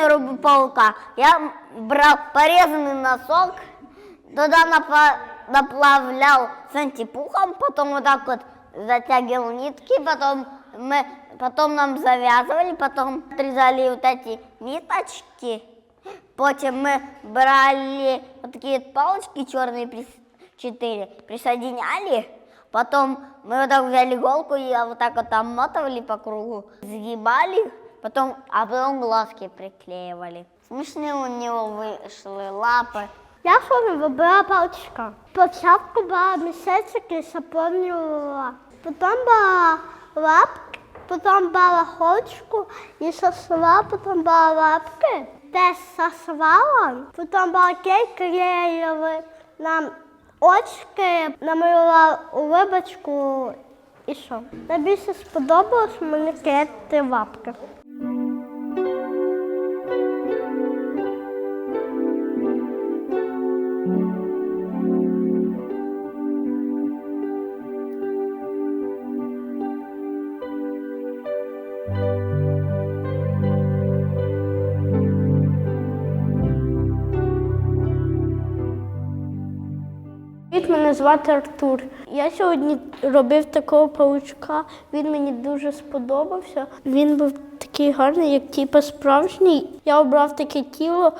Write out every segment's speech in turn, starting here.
робив паука. Я брав порізаний носок, туди напа- наплавляв с антипухом, потом вот так вот затягивал нитки, потом мы, потом нам завязывали, потом отрезали вот эти ниточки, потом мы брали вот такие палочки черные, прис- четыре, присоединяли, потом мы вот так взяли иголку и вот так вот обмотывали по кругу, сгибали, потом, а потом глазки приклеивали. Смешные у него вышли лапы. Я сьогодні вибирала паличка. Спочатку брала місяцик і заповнювала. Потім брала лапки, потім брала холочку і сосала, потім брала лапки. Теж сосвала, потім брала кейк, клеїли нам очки, намалювала улибочку і що. Найбільше сподобалось мені клеїти лапки. Звати Артур. Я сьогодні робив такого паучка. Він мені дуже сподобався. Він був такий гарний, як типу справжній. Я обрав таке тіло,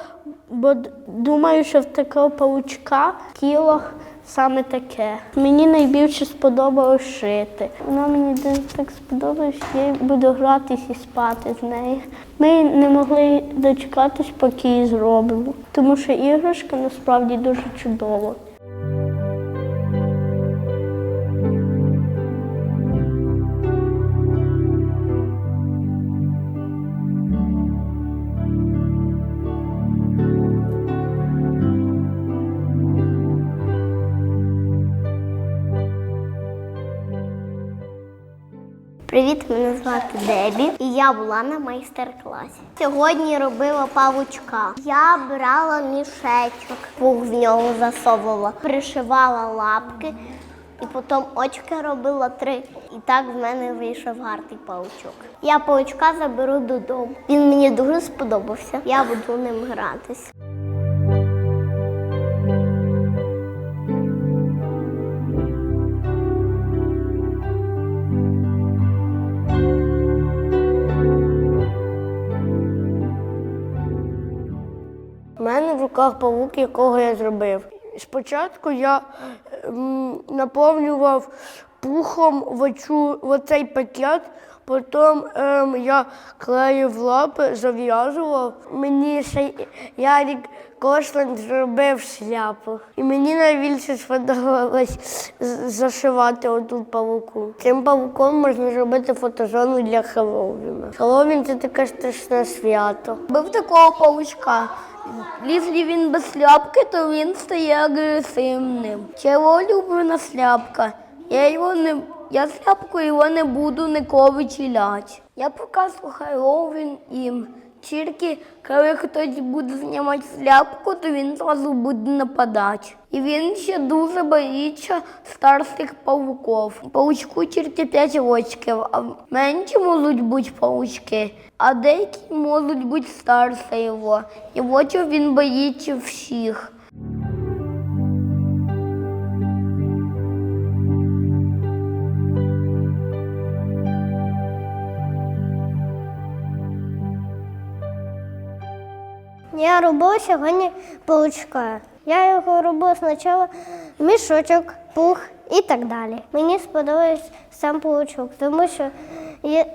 бо думаю, що в такого паучка тіло саме таке. Мені найбільше сподобалось шити. Вона мені дуже так сподобалась, що я буду гратись і спати з нею. Ми не могли дочекатись, поки її зробимо, тому що іграшка насправді дуже чудова. Привіт, мене звати Дебі, і я була на майстер-класі. Сьогодні робила павучка. Я брала мішечок, пух в нього засовувала, пришивала лапки, і потім очки робила три. І так в мене вийшов гарний павучок. Я павучка заберу додому. Він мені дуже сподобався. Я буду ним гратись. Руках павук, якого я зробив. Спочатку я ем, наповнював пухом в, оцю, в оцей пакет, потім ем, я клеїв лапи, зав'язував. Мені ще Ярік Кошлен зробив шляпу. І мені найбільше сподобалось зашивати отут павуку. Цим павуком можна зробити фотозону для Хеллоуіна. Хеллоуін – це таке страшне свято. Був такого паучка. Якщо він без шляпки, то він стає агресивним. Його улюблена шляпка. Я його не. Я шляпку його не буду ніколи вичіляти. Я показую Хеллоуін їм. Тільки коли хтось буде знімати шляпку, то він зразу буде нападати. І він ще дуже боїться старших павуків. Паучку тільки 5 очків, а менші можуть бути паучки, а деякі можуть бути старше його. І от він боїться всіх. Я робила сьогодні паучка. Я його робила спочатку мішочок, пух і так далі. Мені сподобався сам паучок, тому що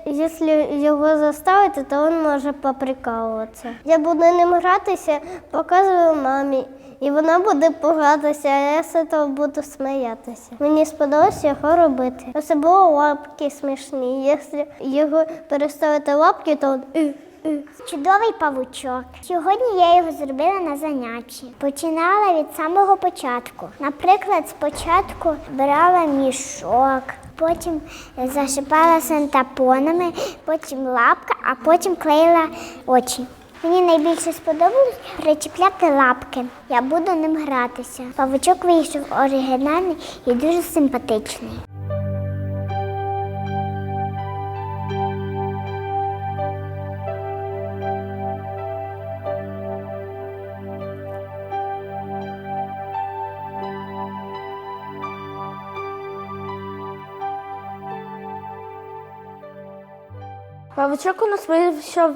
якщо його заставити, то він може поприкалуватися. Я буду ним гратися, показую мамі. І вона буде погратися, а я з цього буду сміятися. Мені сподобалося його робити. Особливо лапки смішні. Якщо його переставити лапки, то він. Чудовий павучок. Сьогодні я його зробила на занятті. Починала від самого початку. Наприклад, спочатку брала мішок, потім зашипала сантапонами, потім лапка, а потім клеїла очі. Мені найбільше сподобалось причіпляти лапки. Я буду ним гратися. Павучок вийшов оригінальний і дуже симпатичний. Павучок у нас вийшов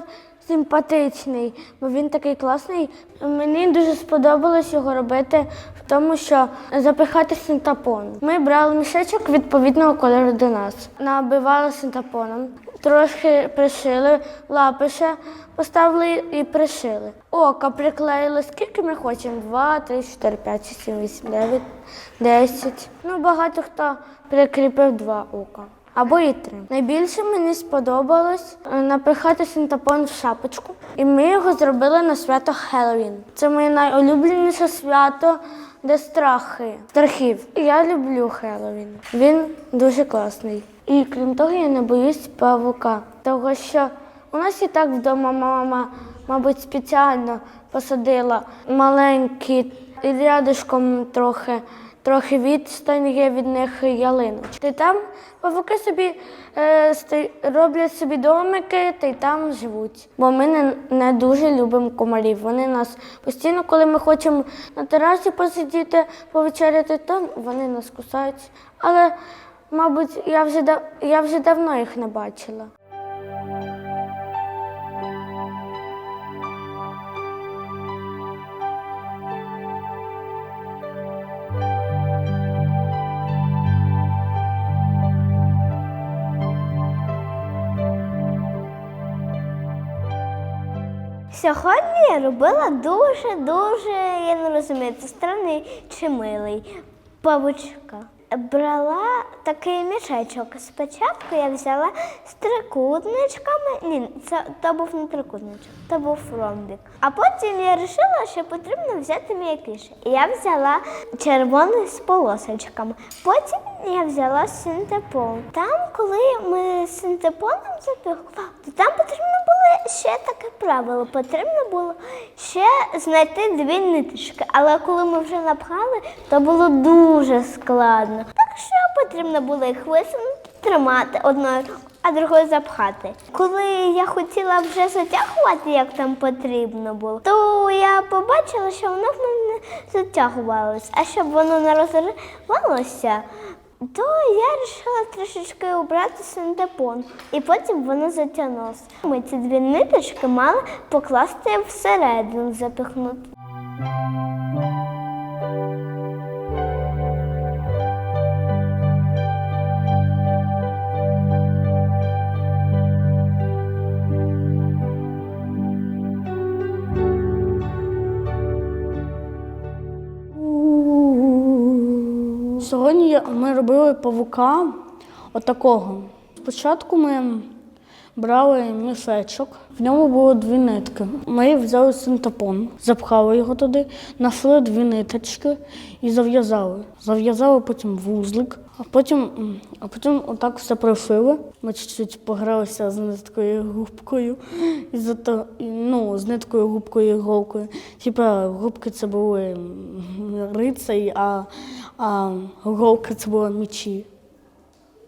симпатичний, бо він такий класний. Мені дуже сподобалось його робити в тому, що запихати синтапон. Ми брали мішечок відповідного кольору до нас, набивали синтапоном, трошки пришили, лапи ще поставили і пришили. Ока приклеїли, скільки ми хочемо. Два, три, чотири, п'ять, шість, сім, вісім, дев'ять, десять. Ну, багато хто прикріпив два ока. Або і три. Найбільше мені сподобалось е, напихати синтапон в шапочку. І ми його зробили на свято Хеллоуін. Це моє найулюбленіше свято, де страхи, страхів. І я люблю Хеллоуін. Він дуже класний. І крім того, я не боюсь павука, того що у нас і так вдома мама, мабуть, спеціально посадила маленькі і рядишком трохи трохи відстань є від них ялиночки. Там павуки собі е, роблять собі домики та й там живуть. Бо ми не, не дуже любимо комарів. Вони нас постійно, коли ми хочемо на терасі посидіти, повечеряти, то вони нас кусають. Але, мабуть, я вже, я вже давно їх не бачила. Сьогодні я робила дуже-дуже, я не розумію, це странний чи милий павучка. Брала такий мішечок. Спочатку я взяла з трикутничками. Ні, це то був не трикутничок, то був ромбік. А потім я вирішила, що потрібно взяти м'якіше. Я взяла червоний з полосочками. Потім я взяла синтепон. Там, коли ми з синтепоном запекла, то там потрібно було ще таке правило. Потрібно було ще знайти дві ниточки. Але коли ми вже напхали, то було дуже складно. Так що потрібно було їх висунути, тримати одною а другою запхати. Коли я хотіла вже затягувати, як там потрібно було, то я побачила, що воно в мене затягувалось. А щоб воно не розривалося, то я вирішила трошечки обрати синтепон, і потім воно затягнулося. Ми ці дві ниточки мали покласти всередину, запихнути. Сьогодні ми робили павука отакого. Спочатку ми брали мішечок, в ньому було дві нитки. Ми взяли синтепон, запхали його туди, нашли дві ниточки і зав'язали. Зав'язали потім вузлик, а потім, а потім отак все пришили. Ми чуть-чуть погралися з ниткою губкою, і зато, ну, з ниткою губкою і голкою. Типа губки це були рицарі, а, а голки це були мечі.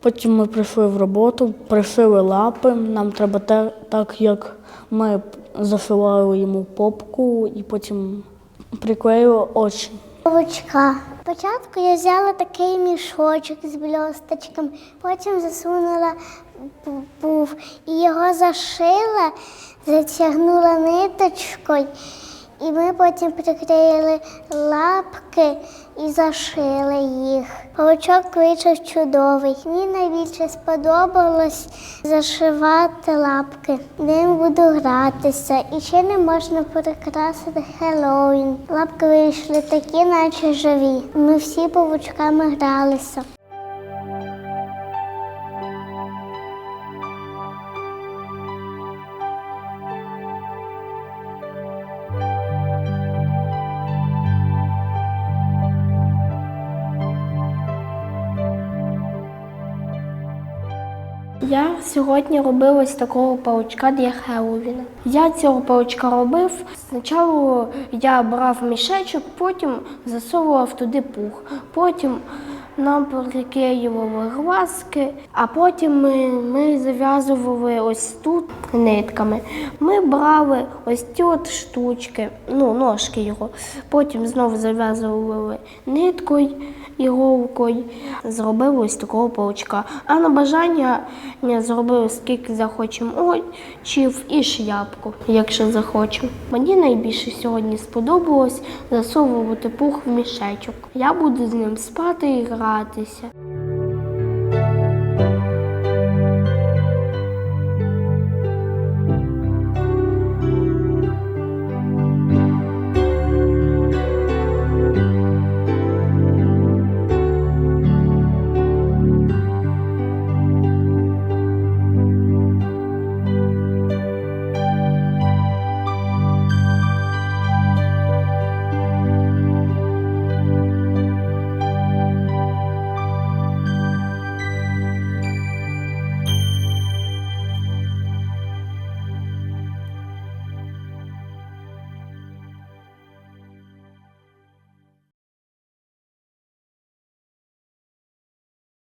Потім ми прийшли в роботу, пришили лапи. Нам треба те, так, як ми зашивали йому попку і потім приклеїли очі. Павучка. Спочатку я взяла такий мішочок з блісточками, потім засунула був і його зашила, затягнула ниточкою, і ми потім приклеїли лапки і зашили їх. Павучок вийшов чудовий. Мені найбільше сподобалось зашивати лапки. Ним буду гратися. І ще не можна перекрасити Хеллоуін. Лапки вийшли такі, наче живі. Ми всі павучками гралися. Я сьогодні робив ось такого паучка для Хеллоуіна. Я цього паучка робив. Спочатку я брав мішечок, потім засовував туди пух. Потім нам приклеювали глазки, а потім ми, ми зав'язували ось тут нитками. Ми брали ось ці от штучки, ну, ножки його, потім знову зав'язували ниткою, іголкою, зробили ось такого паучка. А на бажання зробили скільки захочемо очів і шляпку, якщо захочемо. Мені найбільше сьогодні сподобалось засовувати пух в мішечок. Я буду з ним спати і гратися.